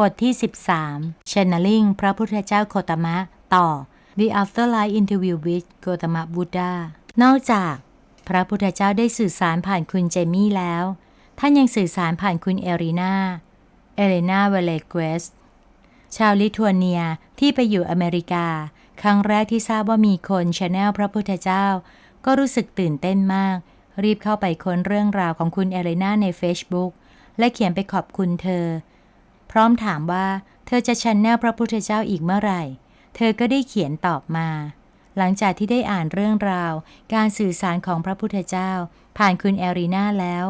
บทที่ 13 Channeling พระพุทธเจ้าโคตมะ ต่อ The Afterlife Interview with โคตมะบุ d ดานอกจาก พระพุทธเจ้าได้สื่อสารผ่านคุณเจมี่แล้ว ท่านยังสื่อสารผ่านคุณเอรีนาเอเลนาเวเลเกสชาวลิทัวเนียที่ไปอยู่อเมริกา ครั้งแรกที่ทราบว่ามีคนชาแนลพระพุทธเจ้า ก็รู้สึกตื่นเต้นมาก รีบเข้าไปค้นเรื่องราวของคุณเอเลนาใน Facebook และเขียนไปขอบคุณเธอ ร้อมถามว่าเธอจะชันแนลพระพุทธเจ้าอีกเมื่อไหร่ เธอก็ได้เขียนตอบมา หลังจากที่ได้อ่านเรื่องราว การสื่อสารของพระพุทธเจ้า ผ่านคุณแอรีนาแล้ว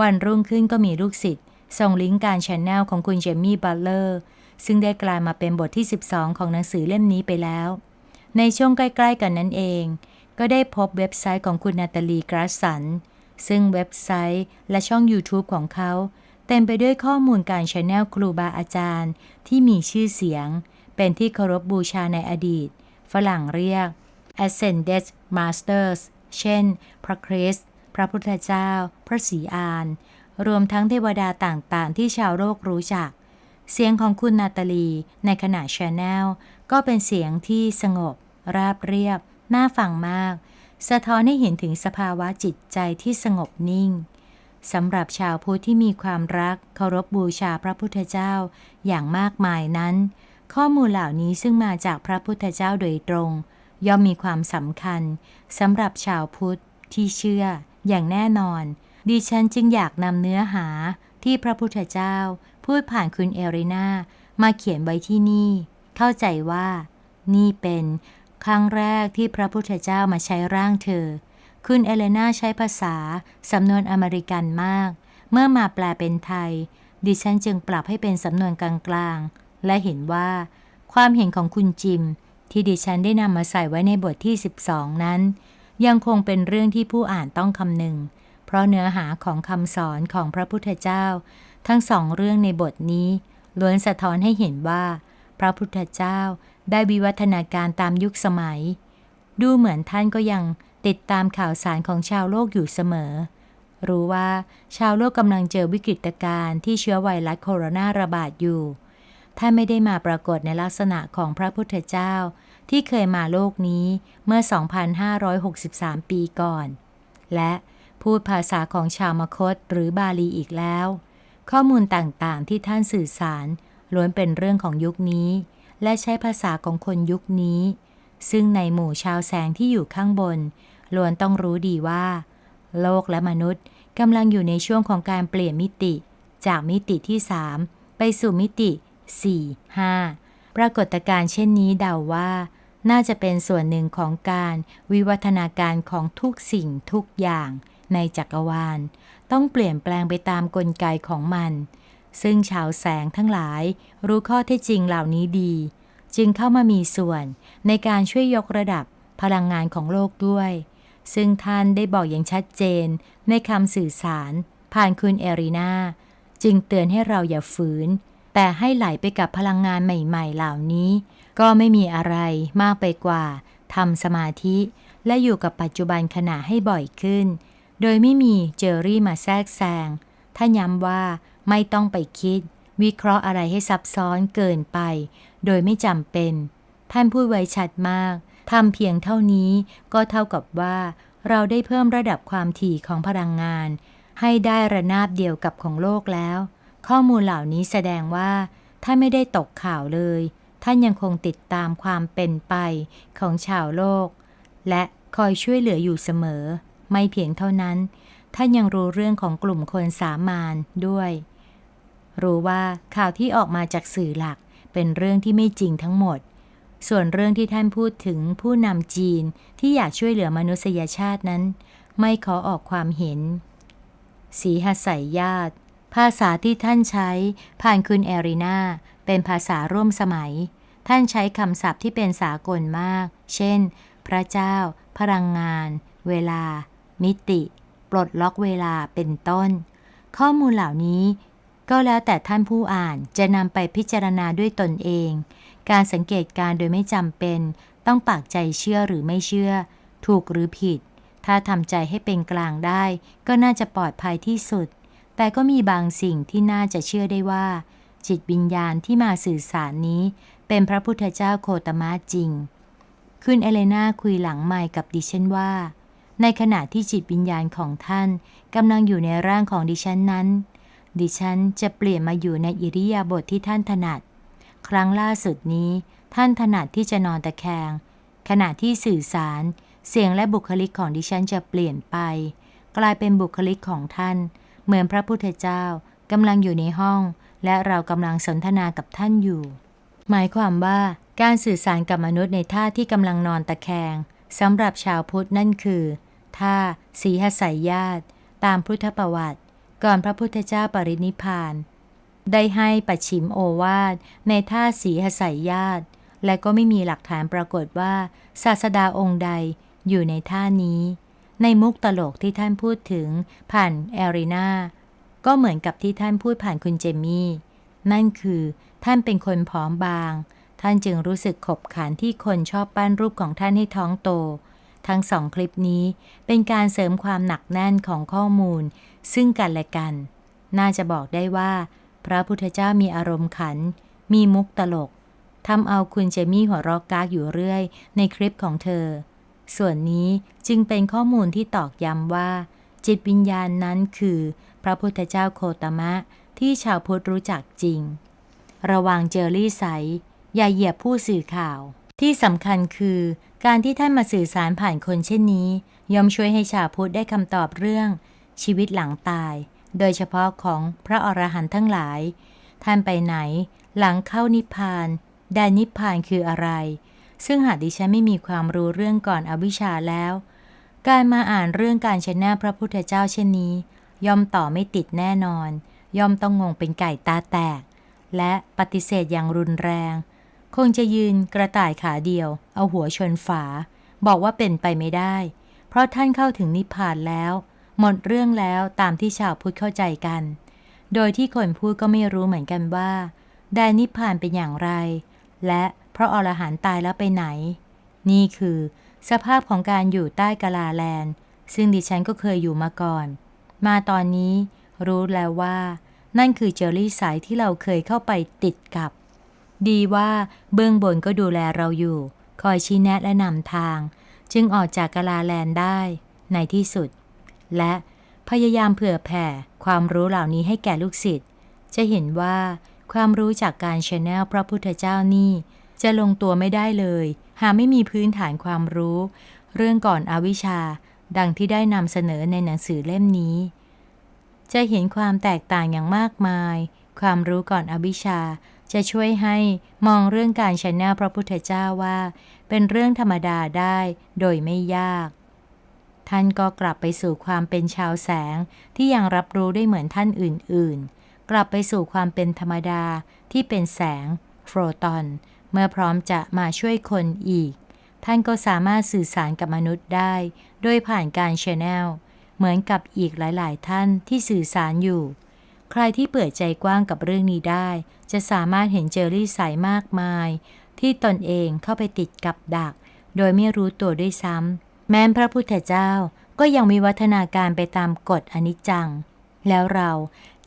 วันรุ่งขึ้นก็มีลูกศิษย์ส่งลิงก์การชันแนลของคุณเจมี่บัตเลอร์ซึ่งได้กลายมาเป็นบทที่ 12 ของหนังสือเล่มนี้ไปแล้ว ในช่วงใกล้ๆกันนั้นเอง ก็ได้พบเว็บไซต์ของคุณนาตาลีกราสัน ซึ่งเว็บไซต์และช่อง YouTube ของเขา เต็มไปด้วยข้อมูลการชแนลครูบาอาจารย์ ที่มีชื่อเสียง เป็นที่เคารพบบูชาในอดีต ฝรั่งเรียก Ascended Masters เช่น พระคริสต์พระพุทธเจ้า พระศรีอาน รวมทั้งเทวดาต่างๆ ที่ชาวโลกรู้จัก เสียงของคุณนาตาลี ในขณะชแนลก็เป็นเสียงที่สงบ ราบเรียบ น่าฟังมาก สะท้อนให้เห็นถึงสภาวะจิตใจที่สงบนิ่ง สำหรับชาวพุทธที่มีความรักเคารพบูชาพระพุทธเจ้าอย่างมากมายนั้น ข้อมูลเหล่านี้ซึ่งมาจากพระพุทธเจ้าโดยตรง ย่อมมีความสำคัญสำหรับชาวพุทธที่เชื่ออย่างแน่นอน ดิฉันจึงอยากนำเนื้อหาที่พระพุทธเจ้า พูดผ่านคุณเอรินามาเขียนไว้ที่นี่ เข้าใจว่า นี่เป็น ครั้งแรกที่พระพุทธเจ้ามาใช้ร่างเธอ คุณเอเลนาใช้ภาษา สำนวนอเมริกันมาก เมื่อมาแปลเป็นไทย ดิฉันจึงปรับให้เป็นสำนวนกลางๆ และเห็นว่า ความเห็นของคุณจิม ที่ดิฉันได้นำมาใส่ไว้ในบทที่ 12 นั้น ยังคงเป็นเรื่องที่ผู้อ่านต้องคำนึง เพราะเนื้อหาของคำสอนของพระพุทธเจ้า ทั้งสองเรื่องในบทนี้ล้วนสะท้อนให้เห็นว่า พระพุทธเจ้าได้วิวัฒนาการตามยุคสมัย ดูเหมือนท่านก็ยัง ติดตามข่าวสารของชาวโลกอยู่เสมอ รู้ว่าชาวโลกกำลังเจอวิกฤตการณ์ที่เชื้อไวรัสโคโรนาระบาดอยู่ท่านไม่ได้มาปรากฏในลักษณะของพระพุทธเจ้า ที่เคยมาโลกนี้เมื่อ 2,563 ปีก่อน และพูดภาษาของชาวมคตหรือบาลีอีกแล้ว ข้อมูลต่างๆที่ท่านสื่อสารล้วนเป็นเรื่องของยุคนี้ และใช้ภาษาของคนยุคนี้ ซึ่งในหมู่ชาวแสงที่อยู่ข้างบน ล้วนต้องรู้ดีว่า โลกและมนุษย์กำลังอยู่ในช่วงของการเปลี่ยนมิติ จากมิติที่3ไปสู่มิติ 4 5 ปรากฏการณ์เช่นนี้เดาว่า น่าจะเป็นส่วนหนึ่งของการวิวัฒนาการของทุกสิ่งทุกอย่างในจักรวาล ต้องเปลี่ยนแปลงไปตามกลไกของมัน ซึ่งชาวแสงทั้งหลายรู้ข้อเท็จจริงเหล่านี้ดี จึงเข้ามามีส่วนในการช่วยยกระดับพลังงานของโลกด้วย ซึ่งท่านได้บอกอย่างชัดเจนในคำสื่อสาร ผ่านคุณเอรีนาจึงเตือนให้เราอย่าฝืน แต่ให้ไหลไปกับพลังงานใหม่ๆ เหล่านี้ ก็ไม่มีอะไรมากไปกว่าทำสมาธิ และอยู่กับปัจจุบันขณะให้บ่อยขึ้น โดยไม่มีเจอรี่มาแทรกแซงท่านย้ำว่าไม่ต้องไปคิด วิเคราะห์อะไรให้ซับซ้อนเกินไป โดยไม่จำเป็น ท่านพูดไว้ชัดมาก ทำเพียงเท่านี้ก็เท่ากับว่า เราได้เพิ่มระดับความถี่ของพลังงาน ให้ได้ระนาบเดียวกับของโลกแล้ว ข้อมูลเหล่านี้แสดงว่าท่าไม่ได้ตกข่าวเลย ท่านยังคงติดตามความเป็นไปของชาวโลก และคอยช่วยเหลืออยู่เสมอ ไม่เพียงเท่านั้น ท่านยังรู้เรื่องของกลุ่มคนสามานด้วย รู้ว่าข่าวที่ออกมาจากสื่อหลักเป็นเรื่องที่ไม่จริงทั้งหมด ส่วนเรื่องที่ท่านพูดถึงผู้นำจีนที่อยากช่วยเหลือมนุษยชาตินั้น ไม่ขอออกความเห็น สีหสายญาติ ภาษาที่ท่านใช้ผ่านคุณแอรีนาเป็นภาษาร่วมสมัย ท่านใช้คำศัพท์ที่เป็นสากลมาก เช่น พระเจ้า พลังงาน เวลา มิติ ปลดล็อกเวลาเป็นต้น ข้อมูลเหล่านี้ก็แล้วแต่ท่านผู้อ่านจะนำไปพิจารณาด้วยตนเอง การสังเกตการโดยไม่จำเป็น ต้องปากใจเชื่อหรือไม่เชื่อ ถูกหรือผิด ถ้าทำใจให้เป็นกลางได้ ก็น่าจะปลอดภัยที่สุด แต่ก็มีบางสิ่งที่น่าจะเชื่อได้ว่า จิตวิญญาณที่มาสื่อสารนี้ เป็นพระพุทธเจ้าโคตมะจริงคุณเอเลนาคุยหลังไมค์กับดิฉันว่า ในขณะที่จิตวิญญาณของท่านกำลังอยู่ในร่างของดิฉันนั้น ดิฉันจะเปลี่ยนมาอยู่ในอิริยาบถทที่ท่านถนัด ครั้งล่าสุดนี้ ท่านถนัดที่จะนอนตะแคง ขณะที่สื่อสาร เสียงและบุคลิกของดิฉันจะเปลี่ยนไป กลายเป็นบุคลิกของท่าน เหมือนพระพุทธเจ้ากำลังอยู่ในห้อง และเรากำลังสนทนากับท่านอยู่ หมายความว่าการสื่อสารกับมนุษย์ในท่าที่กำลังนอนตะแคงสำหรับชาวพุทธนั่นคือท่าสีหสายญาติ ตามพุทธประวัติ ก่อนพระพุทธเจ้าปรินิพพาน ได้ให้ปัจฉิมโอวาทในท่าสีหสายญาติ และก็ไม่มีหลักฐานปรากฏว่า ศาสดาองค์ใดอยู่ในท่านี้ ในมุกตลกที่ท่านพูดถึงผ่านแอรีนาก็เหมือนกับที่ท่านพูดผ่านคุณเจมี่ นั่นคือท่านเป็นคนผอมบาง ท่านจึงรู้สึกขบขันที่คนชอบปั้นรูปของท่านให้ท้องโต ทั้งสองคลิปนี้เป็นการเสริมความหนักแน่นของข้อมูล ซึ่งกันและกัน น่าจะบอกได้ว่า พระพุทธเจ้ามีอารมณ์ขัน มีมุกตลกทำเอาคุณเจมี่หัวเรอกกากอยู่เรื่อย ในคลิปของเธอ ส่วนนี้จึงเป็นข้อมูลที่ตอกย้ำว่า จิตวิญญาณนั้นคือ พระพุทธเจ้าโคตมะ ที่ชาวพุทธรู้จักจริง ระวังเจอรี่ใส อย่าเหยียบผู้สื่อข่าว ที่สำคัญคือการที่ท่านมาสื่อสารผ่านคนเช่นนี้ ย่อมช่วยให้ชาวพุทธได้คำตอบเรื่อง ชีวิตหลังตาย โดยเฉพาะของพระอรหันต์ทั้งหลาย ท่านไปไหน หลังเข้านิพพานแดนนิพพานคืออะไร ซึ่งหากดิฉันไม่มีความรู้เรื่องก่อนอวิชชาแล้ว การมาอ่านเรื่องการชนะพระพุทธเจ้าเช่นนี้ ย่อมต่อไม่ติดแน่นอน ย่อมต้องงงเป็นไก่ตาแตก และปฏิเสธอย่างรุนแรง คงจะยืนกระต่ายขาเดียว เอาหัวชนฝา บอกว่าเป็นไปไม่ได้ เพราะท่านเข้าถึงนิพพานแล้ว หมดเรื่องแล้วตามที่ชาวพุทธเข้าใจกัน โดยที่คนพูดก็ไม่รู้เหมือนกันว่าแดนนิพพานเป็นอย่างไร และพระอรหันต์ตายแล้วไปไหน นี่คือ สภาพของการอยู่ใต้กาลาแลนด์ ซึ่งดิฉันก็เคยอยู่มาก่อน มาตอนนี้รู้แล้วว่า นั่นคือเจอรี่สายที่เราเคยเข้าไปติดกับ ดีว่าเบื้องบนก็ดูแลเราอยู่ คอยชี้แนะและนำทาง จึงออกจากกาลาแลนด์ได้ ในที่สุด และพยายามเผื่อแผ่ความรู้เหล่านี้ให้แก่ลูกศิษย์จะเห็นว่าความรู้จากการชแนลพระพุทธเจ้านี่ จะลงตัวไม่ได้เลย หากไม่มีพื้นฐานความรู้ เรื่องก่อนอวิชชา ดังที่ได้นำเสนอในหนังสือเล่มนี้ จะเห็นความแตกต่างอย่างมากมาย ความรู้ก่อนอวิชชาจะช่วยให้มองเรื่องการชแนลพระพุทธเจ้าว่า เป็นเรื่องธรรมดาได้โดยไม่ยาก ท่านก็กลับไปสู่ความเป็นชาวแสงที่ยังรับรู้ได้เหมือนท่านอื่น ๆ กลับไปสู่ความเป็นธรรมดาที่เป็นแสงโฟตอน เมื่อพร้อมจะมาช่วยคนอีก ท่านก็สามารถสื่อสารกับมนุษย์ได้ โดยผ่านการชแนลเหมือนกับอีกหลาย ๆ ท่านที่สื่อสารอยู่ ใครที่เปิดใจกว้างกับเรื่องนี้ได้ จะสามารถเห็นเจอรี่สายมากมาย ที่ตนเองเข้าไปติดกับดัก โดยไม่รู้ตัวด้วยซ้ำ แม้พระพุทธเจ้าก็ยังมีวัฒนาการไปตามกฎอนิจจัง แล้วเรา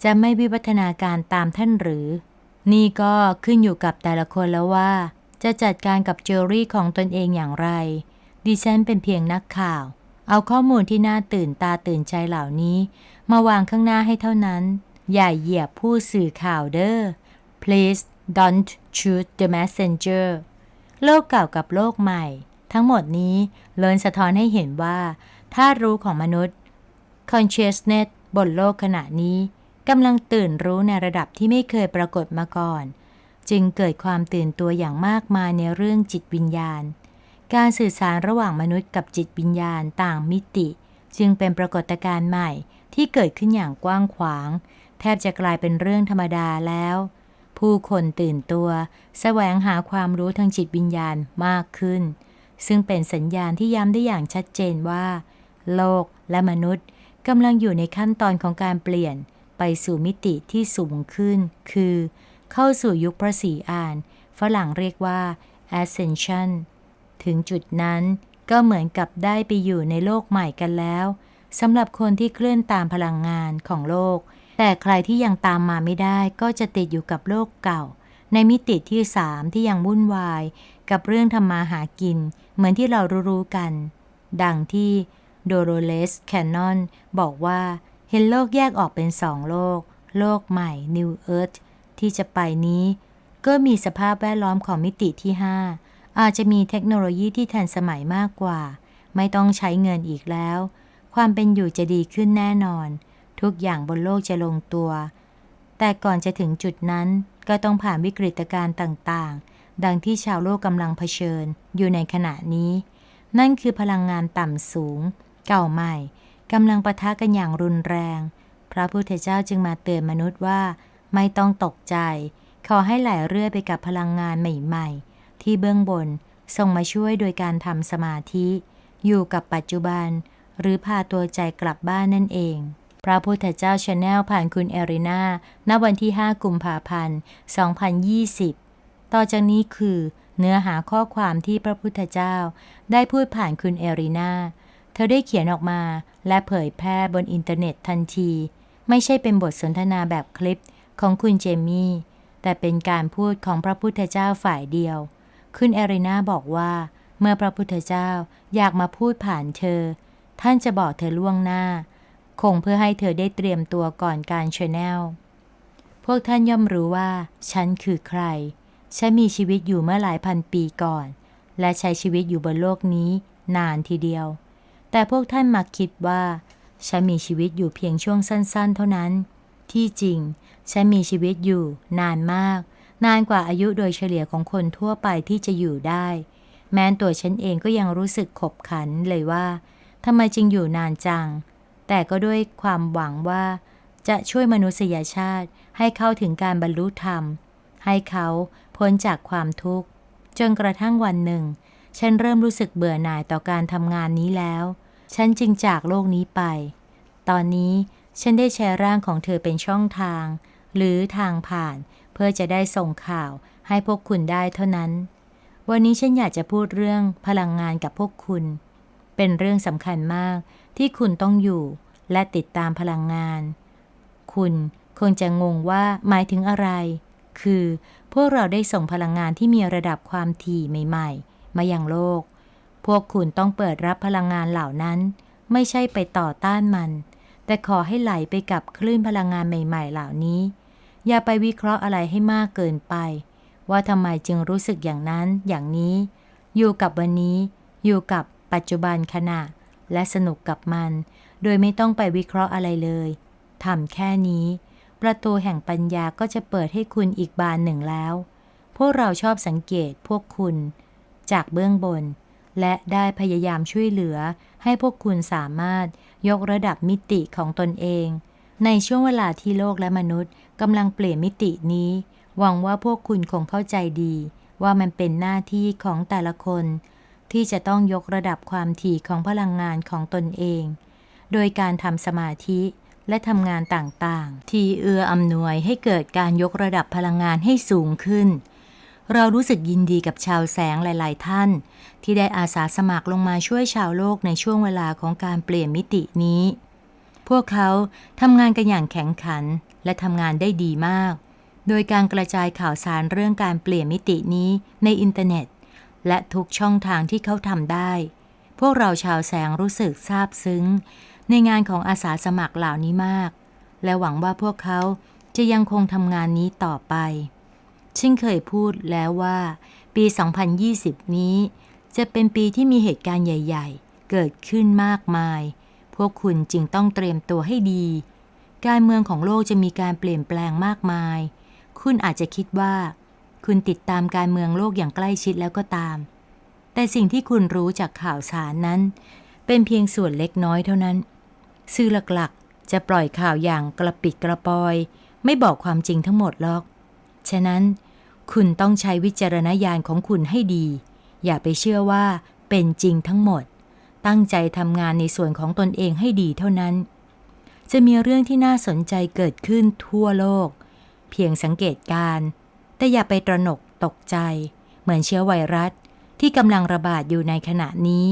จะไม่วิวัฒนาการตามท่านหรือ นี่ก็ขึ้นอยู่กับแต่ละคนแล้วว่า จะจัดการกับเจอรี่ของตนเองอย่างไร ดิฉันเป็นเพียงนักข่าว เอาข้อมูลที่น่าตื่นตาตื่นใจเหล่านี้ มาวางข้างหน้าให้เท่านั้น อย่าเหยียบผู้สื่อข่าวเด้อ please don't shoot the messenger โลกเก่ากับโลกใหม่ ทั้งหมดนี้เลินสะท้อนให้เห็นว่าธาตุรู้ของมนุษย์ consciousness บนโลกขณะนี้กำลังตื่นรู้ในระดับที่ไม่เคยปรากฏมาก่อน จึงเกิดความตื่นตัวอย่างมากมายในเรื่องจิตวิญญาณ การสื่อสารระหว่างมนุษย์กับจิตวิญญาณต่างมิติ จึงเป็นปรากฏการณ์ใหม่ที่เกิดขึ้นอย่างกว้างขวาง แทบจะกลายเป็นเรื่องธรรมดาแล้ว ผู้คนตื่นตัว แสวงหาความรู้ทางจิตวิญญาณมากขึ้น ซึ่งเป็นสัญญาณที่ย้ำได้อย่างชัดเจนว่า โลกและมนุษย์กำลังอยู่ในขั้นตอนของการเปลี่ยนไปสู่มิติที่สูงขึ้น คือ เข้าสู่ยุคพระศรีอาน ฝรั่งเรียกว่า ascension ถึงจุดนั้นก็เหมือนกับได้ไปอยู่ในโลกใหม่กันแล้วสำหรับคนที่เคลื่อนตามพลังงานของโลก แต่ใครที่ยังตามมาไม่ได้ก็จะติดอยู่กับโลกเก่า ในมิติที่สามที่ยังวุ่นวาย กับเรื่องทำมาหากิน เหมือนที่เรารู้ๆกัน ดังที่โดโรเลสแคนนอนบอกว่าเห็นโลกแยกออกเป็นสองโลก โลกใหม่ New Earth ที่จะไปนี้ ก็มีสภาพแวดล้อมของมิติที่ 5 อาจจะมีเทคโนโลยีที่ทันสมัยมากกว่า ไม่ต้องใช้เงินอีกแล้ว ความเป็นอยู่จะดีขึ้นแน่นอน ทุกอย่างบนโลกจะลงตัว แต่ก่อนจะถึงจุดนั้นก็ต้องผ่านวิกฤตการณ์ต่างๆ ดังที่ชาวโลกกำลังเผชิญอยู่ในขณะนี้ นั่นคือพลังงานต่ำสูง เก่าใหม่กำลังปะทะกันอย่างรุนแรง พระพุทธเจ้าจึงมาเตือนมนุษย์ว่า ไม่ต้องตกใจ ขอให้ไหลเรื่อยไปกับพลังงานใหม่ ๆ ที่เบื้องบนส่งมาช่วยโดยการทำสมาธิ อยู่กับปัจจุบัน หรือพาตัวใจกลับบ้านนั่นเอง พระพุทธเจ้าชาแนลผ่านคุณเอรินาณวันที่ 5 กุมภาพันธ์ 2020 ต่อจากนี้คือ เนื้อหาข้อความที่พระพุทธเจ้า ได้พูดผ่านคุณเอรินาเธอได้เขียนออกมาและเผยแพร่บนอินเทอร์เน็ตทันที ไม่ใช่เป็นบทสนทนาแบบคลิปของคุณเจมี่ แต่เป็นการพูดของพระพุทธเจ้าฝ่ายเดียว คุณเอรินาบอกว่า เมื่อพระพุทธเจ้าอยากมาพูดผ่านเธอ ท่านจะบอกเธอล่วงหน้า คงเพื่อให้เธอได้เตรียมตัวก่อนการชแนลพวกท่านย่อมรู้ว่า ฉันคือใคร ฉันมีชีวิตอยู่เมื่อหลายพันปีก่อน และใช้ชีวิตอยู่บนโลกนี้นานทีเดียว แต่พวกท่านมักคิดว่า ฉันมีชีวิตอยู่เพียงช่วงสั้น ๆ เท่านั้น ที่จริง ฉันมีชีวิตอยู่นานมาก นานกว่าอายุโดยเฉลี่ยของคนทั่วไปที่จะอยู่ได้ แม้ตัวฉันเองก็ยังรู้สึกขบขันเลยว่าทำไมจึงอยู่นานจัง แต่ก็ด้วยความหวังว่า จะช่วยมนุษยชาติให้เข้าถึงการบรรลุธรรม ให้เขาพ้นจากความทุกข์ จนกระทั่งวันหนึ่ง ฉันเริ่มรู้สึกเบื่อหน่ายต่อการทำงานนี้แล้ว ฉันจึงจากโลกนี้ไป ตอนนี้ฉันได้แชร์ร่างของเธอเป็นช่องทาง หรือทางผ่านเพื่อจะได้ส่งข่าวให้พวกคุณได้เท่านั้น วันนี้ฉันอยากจะพูดเรื่องพลังงานกับพวกคุณ เป็นเรื่องสำคัญมาก ที่คุณต้องอยู่ และติดตามพลังงาน คุณคงจะงงว่าหมายถึงอะไร คือ พวกเราได้ส่งพลังงานที่มีระดับความถี่ใหม่ ๆ มายังโลก พวกคุณต้องเปิดรับพลังงานเหล่านั้น ไม่ใช่ไปต่อต้านมัน แต่ขอให้ไหลไปกับคลื่นพลังงานใหม่ ๆ เหล่านี้ อย่าไปวิเคราะห์อะไรให้มากเกินไป ว่าทำไมจึงรู้สึกอย่างนั้นอย่างนี้ อยู่กับวันนี้ อยู่กับปัจจุบันขณะ และสนุกกับมัน โดยไม่ต้องไปวิเคราะห์อะไรเลยทำแค่นี้ ประตูแห่งปัญญาก็จะเปิดให้คุณอีกบานหนึ่งแล้ว พวกเราชอบสังเกตพวกคุณ จากเบื้องบน และได้พยายามช่วยเหลือ ให้พวกคุณสามารถยกระดับมิติของตนเอง ในช่วงเวลาที่โลกและมนุษย์กำลังเปลี่ยนมิตินี้ หวังว่าพวกคุณคงเข้าใจดี ว่ามันเป็นหน้าที่ของแต่ละคน ที่จะต้องยกระดับความถี่ของพลังงานของตนเอง โดยการทำสมาธิและทำงานต่างๆ ที่เอื้ออำนวยให้เกิดการยกระดับพลังงานให้สูงขึ้น เรารู้สึกยินดีกับชาวแสงหลาย ๆ ท่าน ที่ได้อาสาสมัครลงมาช่วยชาวโลกในช่วงเวลาของการเปลี่ยนมิตินี้ พวกเขาทำงานกันอย่างแข็งขันและทำงานได้ดีมาก โดยการกระจายข่าวสารเรื่องการเปลี่ยนมิตินี้ในอินเทอร์เน็ต และทุกช่องทางที่เขาทำได้ พวกเราชาวแสงรู้สึกซาบซึ้ง ในงานของอาสาสมัครเหล่านี้มาก และหวังว่าพวกเขาจะยังคงทำงานนี้ต่อไปฉันเคยพูดแล้วว่า ปี 2020 นี้ จะเป็นปีที่มีเหตุการณ์ใหญ่ ๆ เกิดขึ้นมากมาย พวกคุณจึงต้องเตรียมตัวให้ดี การเมืองของโลกจะมีการเปลี่ยนแปลงมากมาย คุณอาจจะคิดว่า คุณติดตามการเมืองโลกอย่างใกล้ชิดแล้วก็ตาม แต่สิ่งที่คุณรู้จากข่าวสารนั้น เป็นเพียงส่วนเล็กน้อยเท่านั้น สื่อหลักๆ จะปล่อยข่าวอย่างกระปิดกระปอย ไม่บอกความจริงทั้งหมดหรอก ฉะนั้น คุณต้องใช้วิจารณญาณของคุณให้ดี อย่าไปเชื่อว่าเป็นจริงทั้งหมด ตั้งใจทำงานในส่วนของตนเองให้ดีเท่านั้น จะมีเรื่องที่น่าสนใจเกิดขึ้นทั่วโลก เพียงสังเกตการ์ แต่อย่าไปตระหนกตกใจ เหมือนเชื้อไวรัสที่กำลังระบาดอยู่ในขณะนี้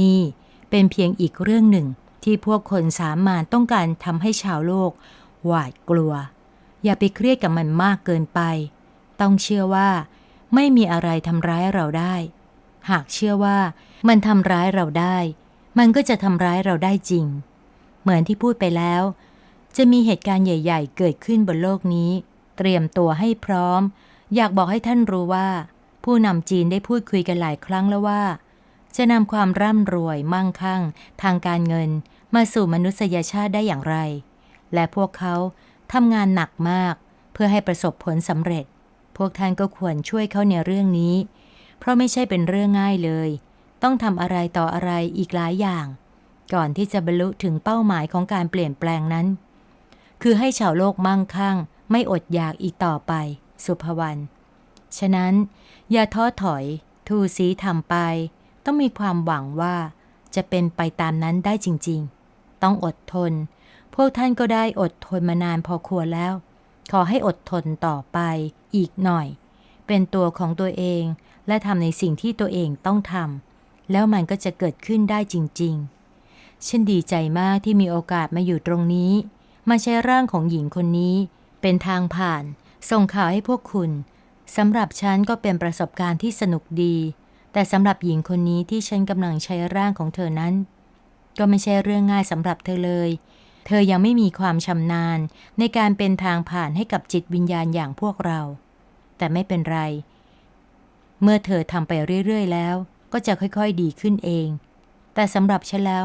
นี่เป็นเพียงอีกเรื่องหนึ่งที่พวกคนสามารถต้องการทำให้ชาวโลก หวาดกลัว อย่าไปเครียดกับมันมากเกินไป ต้องเชื่อว่า ไม่มีอะไรทำร้ายเราได้ หากเชื่อว่ามันทำร้ายเราได้ มันก็จะทำร้ายเราได้จริง เหมือนที่พูดไปแล้ว จะมีเหตุการณ์ใหญ่ ๆ เกิดขึ้นบนโลกนี้ เตรียมตัวให้พร้อม อยากบอกให้ท่านรู้ว่า ผู้นำจีนได้พูดคุยกันหลายครั้งแล้วว่า จะนำความร่ำรวยมั่งคั่ง ทางการเงิน มาสู่มนุษยชาติได้อย่างไร และพวกเขาทำงานหนักมาก เพื่อให้ประสบผลสำเร็จ พวกท่านก็ควรช่วยเขาในเรื่องนี้ เพราะไม่ใช่เป็นเรื่องง่ายเลย ต้องทำอะไรต่ออะไรอีกหลายอย่าง ก่อนที่จะบรรลุถึงเป้าหมายของการเปลี่ยนแปลงนั้น คือให้ชาวโลกมั่งคั่ง ไม่อดอยากอีกต่อไป สุภวรรณฉะนั้น อย่าท้อถอย ทูสีทำไป ต้องมีความหวังว่า จะเป็นไปตามนั้นได้จริง ๆ ต้องอดทน พวกท่านก็ได้อดทนมานานพอควรแล้ว ขอให้อดทนต่อไปอีกหน่อย เป็นตัวของตัวเองและทำในสิ่งที่ตัวเองต้องทำแล้วมันก็จะเกิดขึ้นได้จริง ๆ ฉันดีใจมากที่มีโอกาสมาอยู่ตรงนี้ มาใช้ร่างของหญิงคนนี้ เป็นทางผ่าน ส่งข่าวให้พวกคุณสำหรับฉันก็เป็นประสบการณ์ที่สนุกดี แต่สำหรับหญิงคนนี้ที่ฉันกำลังใช้ร่างของเธอนั้น ก็ไม่ใช่เรื่องง่ายสำหรับเธอเลย เธอยังไม่มีความชำนาญในการเป็นทางผ่านให้กับจิตวิญญาณอย่างพวกเรา แต่ไม่เป็นไร เมื่อเธอทำไปเรื่อยๆ แล้ว ก็จะค่อยๆดีขึ้นเอง แต่สำหรับฉันแล้ว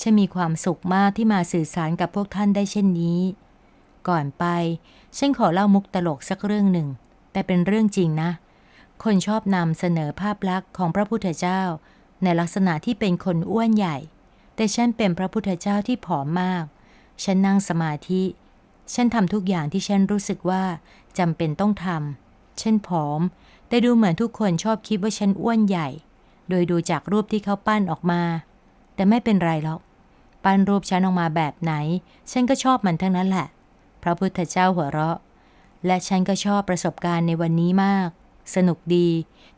ฉันมีความสุขมากที่มาสื่อสารกับพวกท่านได้เช่นนี้ ก่อนไป ฉันขอเล่ามุกตลกสักเรื่องหนึ่ง แต่เป็นเรื่องจริงนะ คนชอบนำเสนอภาพลักษณ์ของพระพุทธเจ้า ในลักษณะที่เป็นคนอ้วนใหญ่ แต่ฉันเป็นพระพุทธเจ้าที่ผอมมาก ฉันนั่งสมาธิ ฉันทำทุกอย่างที่ฉันรู้สึกว่าจำเป็นต้องทำฉันผอม แต่ดูเหมือนทุกคนชอบคิดว่าฉันอ้วนใหญ่ โดยดูจากรูปที่เขาปั้นออกมา แต่ไม่เป็นไรหรอกปั้นรูปฉันออกมาแบบไหน ฉันก็ชอบมันทั้งนั้นแหละ ระพุทธเจ้าหัวเราะ และฉันก็ชอบประสบการณ์ในวันนี้มาก สนุกดี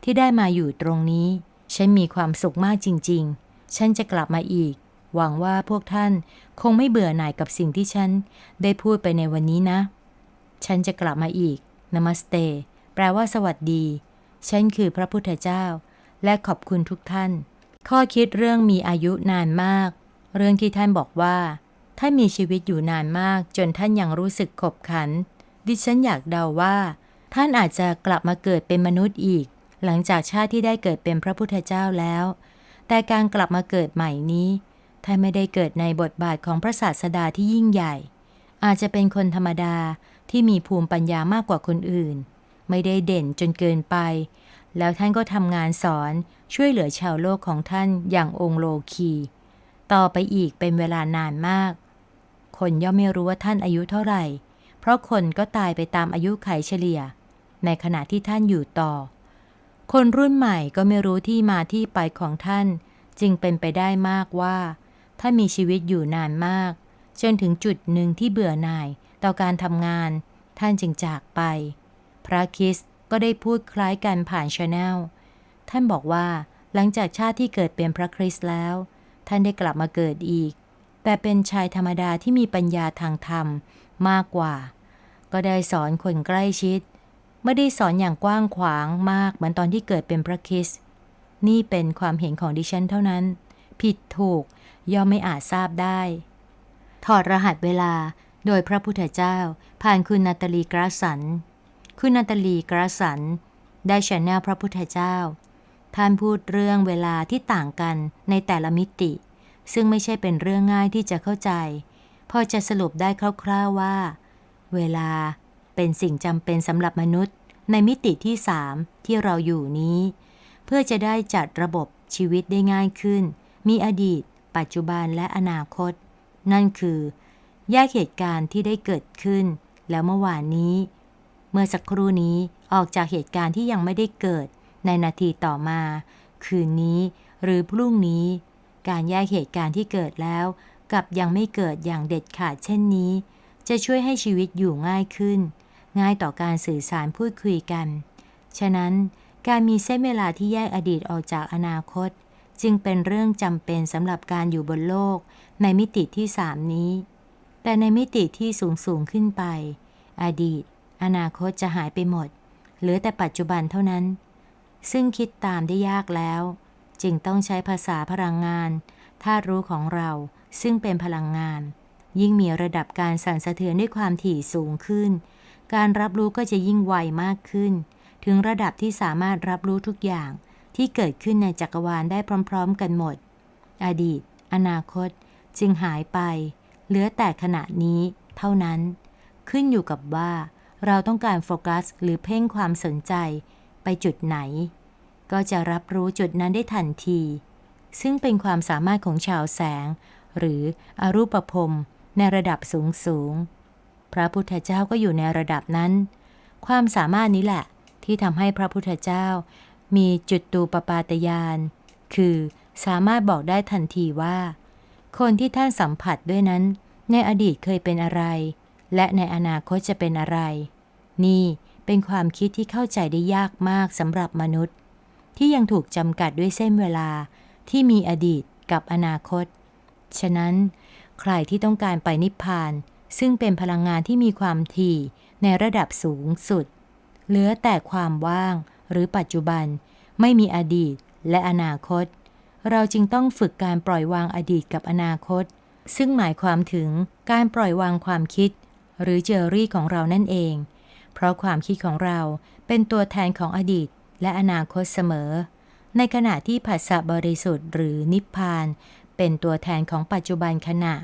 ที่ได้มาอยู่ตรงนี้ ฉันมีความสุขมากจริง ๆ ฉันจะกลับมาอีก หวังว่าพวกท่านคงไม่เบื่อหน่ายกับสิ่งที่ฉันได้พูดไปในวันนี้นะ ฉันจะกลับมาอีกนมัสเตแปลว่าสวัสดี ฉันคือพระพุทธเจ้า และขอบคุณทุกท่าน ข้อคิดเรื่องมีอายุนานมาก เรื่องที่ท่านบอกว่า ท่านมีชีวิตอยู่นานมากจนท่านยังรู้สึกขบขัน ดิฉันอยากเดาว่า ท่านอาจจะกลับมาเกิดเป็นมนุษย์อีก หลังจากชาติที่ได้เกิดเป็นพระพุทธเจ้าแล้ว แต่การกลับมาเกิดใหม่นี้ท่านไม่ได้เกิดในบทบาทของพระศาสดาที่ยิ่งใหญ่ อาจจะเป็นคนธรรมดาที่มีภูมิปัญญามากกว่าคนอื่น ไม่ได้เด่นจนเกินไป แล้วท่านก็ทำงานสอนช่วยเหลือชาวโลกของท่านอย่างองค์โลคี ต่อไปอีกเป็นเวลานานมาก คนย่อมไม่รู้ว่าท่านอายุเท่าไหร่ เพราะคนก็ตายไปตามอายุไขเฉลี่ย ในขณะที่ท่านอยู่ต่อ คนรุ่นใหม่ก็ไม่รู้ที่มาที่ไปของท่าน จึงเป็นไปได้มากว่าท่ามีชีวิตอยู่นานมาก จนถึงจุดหนึ่งที่เบื่อหน่ายต่อการทำงาน ท่านจึงจากไป พระคริสต์ก็ได้พูดคล้ายกันผ่านชาแนลท่านบอกว่าหลังจากชาติที่เกิดเป็นพระคริสต์แล้ว ท่านได้กลับมาเกิดอีก แต่เป็นชายธรรมดาที่มีปัญญาทางธรรมมากกว่า ก็ได้สอนคนใกล้ชิด ไม่ได้สอนอย่างกว้างขวางมากเหมือนตอนที่เกิดเป็นพระคิส นี่เป็นความเห็นของดิฉันเท่านั้น ผิดถูกย่อมไม่อาจทราบได้ ถอดรหัสเวลาโดยพระพุทธเจ้า ผ่านคุณนาตาลีกราสัน คุณนาตาลีกราสัน ได้ชแนลพระพุทธเจ้า ท่านพูดเรื่องเวลาที่ต่างกันในแต่ละมิติ ซึ่งไม่ใช่เป็นเรื่องง่ายที่จะเข้าใจ พอจะสรุปได้คร่าวๆว่า เวลาเป็นสิ่งจำเป็นสำหรับมนุษย์ ในมิติที่สามที่เราอยู่นี้ เพื่อจะได้จัดระบบชีวิตได้ง่ายขึ้น มีอดีต ปัจจุบันและอนาคต นั่นคือ แยกเหตุการณ์ที่ได้เกิดขึ้น แล้วเมื่อวานนี้ เมื่อสักครู่นี้ออกจากเหตุการณ์ที่ยังไม่ได้เกิด ในนาทีต่อมา คืนนี้หรือพรุ่งนี้ การแยกเหตุการณ์ที่เกิดแล้ว กับยังไม่เกิดอย่างเด็ดขาดเช่นนี้ จะช่วยให้ชีวิตอยู่ง่ายขึ้น ง่ายต่อการสื่อสารพูดคุยกัน ฉะนั้นการมีเส้นเวลาที่แยกอดีตออกจากอนาคต จึงเป็นเรื่องจำเป็นสำหรับการอยู่บนโลก ในมิติที่สามนี้ แต่ในมิติที่สูงสูงขึ้นไป อดีต อนาคตจะหายไปหมด เหลือแต่ปัจจุบันเท่านั้น ซึ่งคิดตามได้ยากแล้ว จึงต้องใช้ภาษาพลังงานธาตุรู้ของเราซึ่งเป็นพลังงาน ยิ่งมีระดับการสั่นสะเทือนด้วยความถี่สูงขึ้น การรับรู้ก็จะยิ่งไวมากขึ้น ถึงระดับที่สามารถรับรู้ทุกอย่างที่เกิดขึ้นในจักรวาลได้พร้อม ๆ กันหมด อดีต อนาคต จึงหายไป เหลือแต่ขณะนี้เท่านั้น ขึ้นอยู่กับว่า เราต้องการโฟกัสหรือเพ่งความสนใจไปจุดไหน ก็จะรับรู้จุดนั้นได้ทันที ซึ่งเป็นความสามารถของชาวแสง หรืออรูปภพในระดับสูงสูง พระพุทธเจ้าก็อยู่ในระดับนั้น ความสามารถนี้แหละ ที่ทำให้พระพุทธเจ้า มีจุดตูปปาตยาน คือสามารถบอกได้ทันทีว่า คนที่ท่านสัมผัสด้วยนั้น ในอดีตเคยเป็นอะไร และในอนาคตจะเป็นอะไร นี่เป็นความคิดที่เข้าใจได้ยากมากสำหรับมนุษย์ ที่ยังถูกจำกัดด้วยเส้นเวลาที่มีอดีตกับอนาคต ฉะนั้น ใครที่ต้องการไปนิพพาน ซึ่งเป็นพลังงานที่มีความถี่ในระดับสูงสุด เหลือแต่ความว่างหรือปัจจุบันไม่มีอดีตและอนาคต เราจึงต้องฝึกการปล่อยวางอดีตกับอนาคต ซึ่งหมายความถึงการปล่อยวางความคิด หรือเจอรี่ของเรานั่นเอง เพราะความคิดของเราเป็นตัวแทนของอดีต และอนาคตเสมอ ในขณะที่ผัสสะบริสุทธิ์หรือนิพพาน เป็นตัวแทนของปัจจุบันขณะ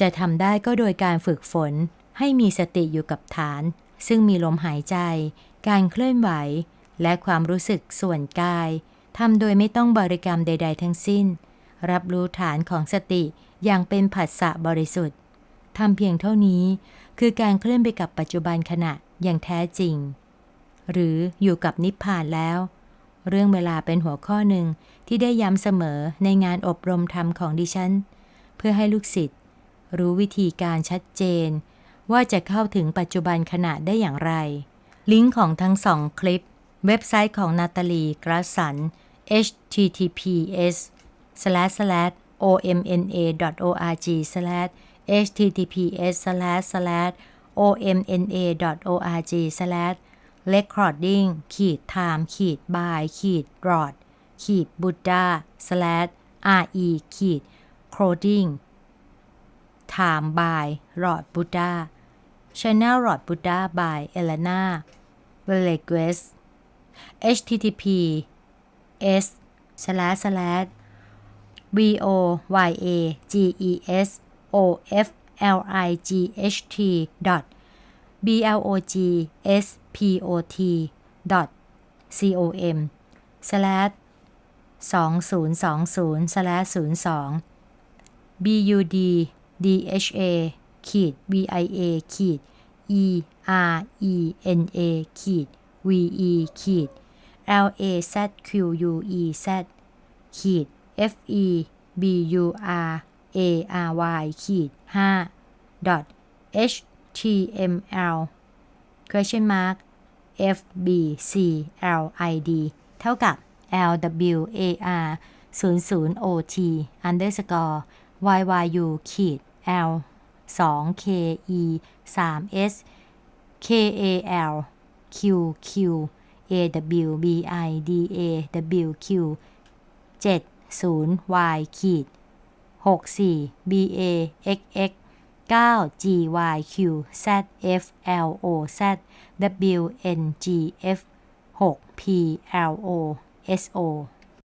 จะทำได้ก็โดยการฝึกฝน ให้มีสติอยู่กับฐาน ซึ่งมีลมหายใจ การเคลื่อนไหว และความรู้สึกส่วนกายทำโดยไม่ต้องบริกรรมใด ๆ ทั้งสิ้น รับรู้ฐานของสติอย่างเป็นผัสสะบริสุทธิ์ทำเพียงเท่านี้ คือการเคลื่อนไปกับปัจจุบันขณะอย่างแท้จริง หรืออยู่กับนิพพานแล้ว เรื่องเวลาเป็นหัวข้อหนึ่งที่ได้ย้ำเสมอในงานอบรมธรรมของดิฉัน เพื่อให้ลูกศิษย์รู้วิธีการชัดเจน ว่าจะเข้าถึงปัจจุบันขณะได้อย่างไร ลิงก์ของทั้งสองคลิป เว็บไซต์ของนาตาลีกราสัน https slash slash omna.org recording ขีด time ขีด by ขีด rod ขีด buddha slash re ขีด coding time by rod buddha channel rod buddha by elena Villegas http s slash slash b o y a g e s o f l i g h t dot blogspot.com slash 2020 slash 02 b u d d h a ขีด b i a ขีด e r e n a ขีด v e ขีด L A Z Q U E Z ขีด F E B U R A R Y ขีด5 H T M L question mark F B C L I D เท่ากับ L W A R 00 O T underscore Y Y U ขีด L 2 K E 3 S K A L Q Q A W B I D A W Q 70 Y ขีด 64 B A X X 9 G Y Q Z F L O Z W N G F 6 P L O S O